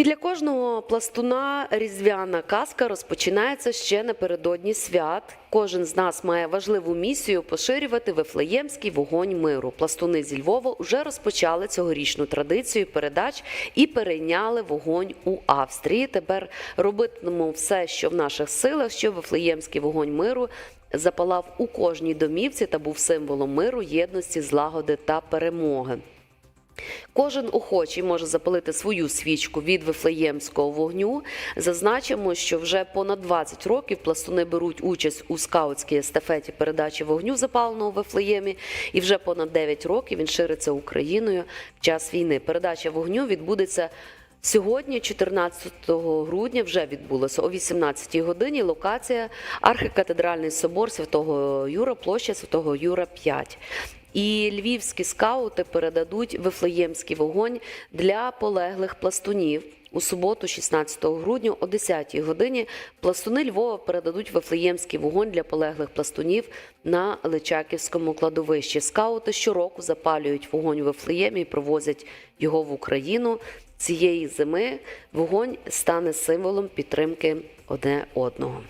І для кожного пластуна різдвяна казка розпочинається ще напередодні свят. Кожен з нас має важливу місію поширювати вифлеємський вогонь миру. Пластуни зі Львова вже розпочали цьогорічну традицію передач і перейняли вогонь у Австрії. Тепер робитимемо все, що в наших силах, щоб вифлеємський вогонь миру запалав у кожній домівці та був символом миру, єдності, злагоди та перемоги. Кожен охочий може запалити свою свічку від вифлеємського вогню. Зазначимо, що вже понад 20 років пластуни беруть участь у скаутській естафеті передачі вогню запаленого в Вифлеємі, і вже понад 9 років він шириться Україною в час війни. Передача вогню відбудеться. Сьогодні, 14 грудня, вже відбулося о 18-й годині. Локація архікатедральний собор Святого Юра, площа Святого Юра 5. І львівські скаути передадуть вифлеємський вогонь для полеглих пластунів. У суботу, 16 грудня, о 10 годині, пластуни Львова передадуть вифлеємський вогонь для полеглих пластунів на Личаківському кладовищі. Скаути щороку запалюють вогонь у Вифлеємі і провозять його в Україну. Цієї зими вогонь стане символом підтримки одне одного.